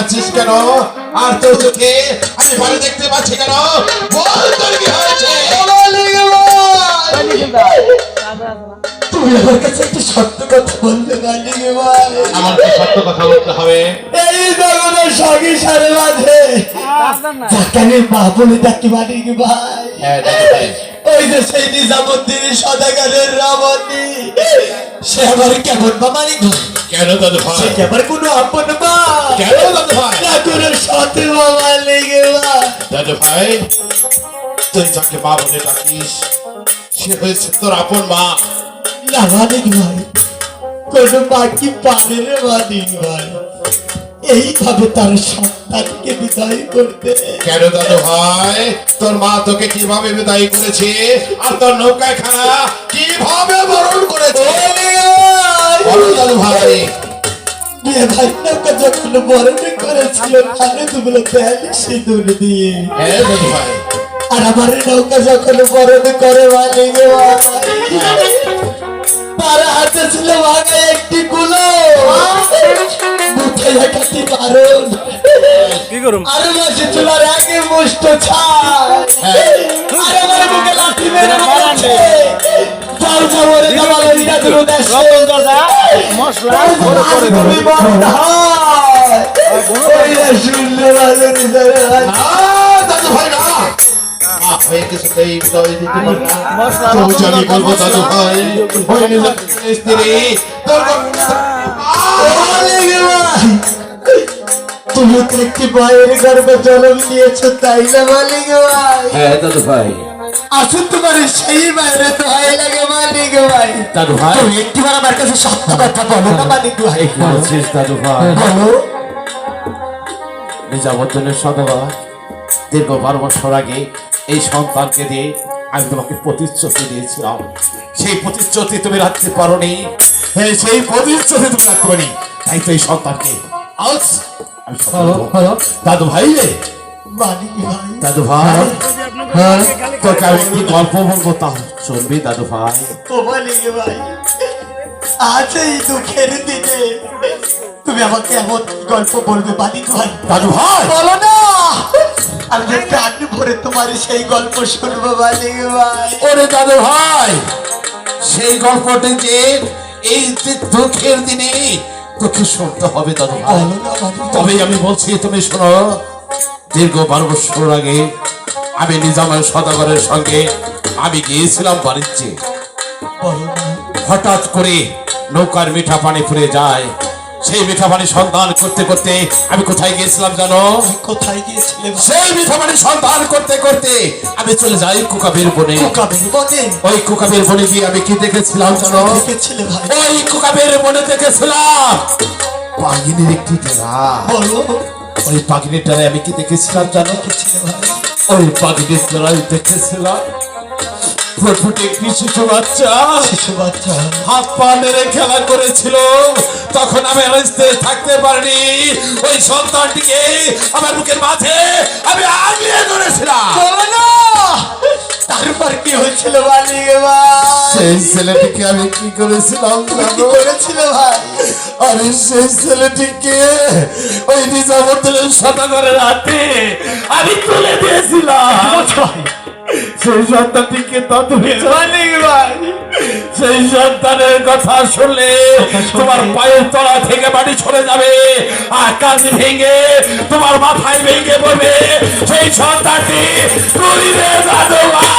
আছিস কেন? আর তোর চোখে আমি ভালো দেখতে পাচ্ছি কেন? বল তোর কি হয়েছে? তুমি আমার কাছে একটা সত্য কথা বলতে পারলি গে ভাই। আমার কি সত্য কথা বলতে হবে। এই জগতের সঙ্গে সারে মাঝে যাকে মা বলে ডাকি পারি গে ভাই। হ্যাঁ ওই যে সেই নিজামুদ্দিন সদাগারের রাবণী সে আমার কেমন বাবারি কেন দাদু ভাই? সে কি আমার কোনো আপন মা কেন দাদু ভাই? কোনো সৎ বাবা লেগে দাদু ভাই তুই যাকে মা বলে ডাকিস সে হয়েছে তোর আপন মা। না ভাই কোনো বাকি পারে রে মানিক ভাই? এইভাবে তার সন্তানকে বিদায় করতে কেন দাদু ভাই? তোর মা তোকে কীভাবে বিদায় করেছে? আর তোর নৌকায় খানা কীভাবে বরণ করেছে? বলো দাদু ভাই। যখন বরণে করেছিল কানে দুগুলো তেল সিঁদুর দিয়ে। হ্যাঁ দাদু ভাই। আর আমার নৌকা যখন বরণ করে মালিক তার হাতে ছিল ভাঙা একটি গুলো মুখে একাটি কি করুম? আর মাসে চুলার আগে মুষ্ট ছাড় আর আমার বুকে লাঠি মেরে মারছে যাও যাও রে দাবাল ইরা দুরু দেশে রতন দাদা মশলা করে করে দেবো। তুমি হয় শুনলে ভালো নিজের দাদু ভাই না হয়ে কিছুতেই বিদায় দিতে পারে না তবু জানি বলব দাদু ভাই। হয়ে নিজের স্ত্রী। তোর তুমি তো একটি মায়ের গর্ভে জন্ম নিয়েছো তাই না মালিক ভাই? হ্যাঁ দাদু ভাই। আসুন তোমার সেই দোহাই লাগে মালিক ভাই। দাদু ভাই। তুমি একটিবার আমার কাছে সত্য কথা বলো না মালিক ভাই। বলছিস দাদু ভাই? বলো। সদবা দীর্ঘ বারো বছর আগে এই সন্তানকে দিয়ে আমি তোমাকে প্রতিশ্রুতি দিয়েছিলাম। সেই প্রতিশ্রুতি তুমি রাখতে পারোনি। হ্যাঁ সেই প্রতিশ্রুতি তুমি রাখতে পারি তাই তো এই সন্তানকে আজ। দাদু ভাই রে? দাদু ভাই। তোকে আমি একটি গল্প বলব তা। শুনবি দাদু ভাই। ভাই আজ এই দুঃখের দিনে তুমি আমাকে এমন গল্প বলবে মালিক ভাই দাদু ভাই। বলো না। আমি যে প্রাণ ভরে তোমার সেই গল্প শুনব মালিক ভাই ওরে দাদু ভাই সেই গল্পটি যে এই যে দুঃখের দিনে তোকে শুনতে হবে দাদু। তবে আমি বলছি তুমি শোনো দীর্ঘ বারো বছর আগে আমি নিজামের সদাগরের সঙ্গে আমি গিয়েছিলাম বাণিজ্যে। হঠাৎ করে নৌকার মিঠা পানি ফুরে যায়। সেই মিঠা পানি সন্ধান করতে করতে আমি কোথায় গিয়েছিলাম জানো? কোথায় গিয়েছিলে ভাই? সেই মিঠা পানি সন্ধান করতে করতে আমি চলে যাই কুকাবের বনে। কোকাবের বনে? ওই কুকাবের বনে গিয়ে আমি কি দেখেছিলাম জানো? দেখেছিলে ভাই? ওই কুকাবের বনে দেখেছিলাম। পাগিনীর একটি ডেরা। বলো। ওই পাগিনীর ডেরায় আমি কি দেখেছিলাম জানো? দেখেছিলে ভাই? ওই পাগিনীর ডেরায় দেখেছিলাম। ফুটফুটে একটি শিশু বাচ্চা শিশু বাচ্চা। হাত পা মেরে খেলা করেছিল। তখন আমি আর থাকতে পারিনি। ওই সন্তানটিকে আমার বুকের মাঝে আমি আগলিয়ে ধরেছিলাম। তারপর কি হয়েছিল সেই ছেলেটিকে আমি কি করেছিলাম করেছিল ভাই? আমি সেই ছেলেটিকে ওই নিজামুদ্দিনের শতকরের হাতে আমি তুলে দিয়েছিলাম। সেই সন্তানটিকে তুমি জানি ভাই। সেই সন্তানের কথা শুনলে তোমার পায়ের তলা থেকে বাড়ি ছড়ে যাবে আকাশ ভেঙে তোমার মাথায় ভেঙে পড়বে। সেই সন্তানটি তুলিবে দাদু ভাই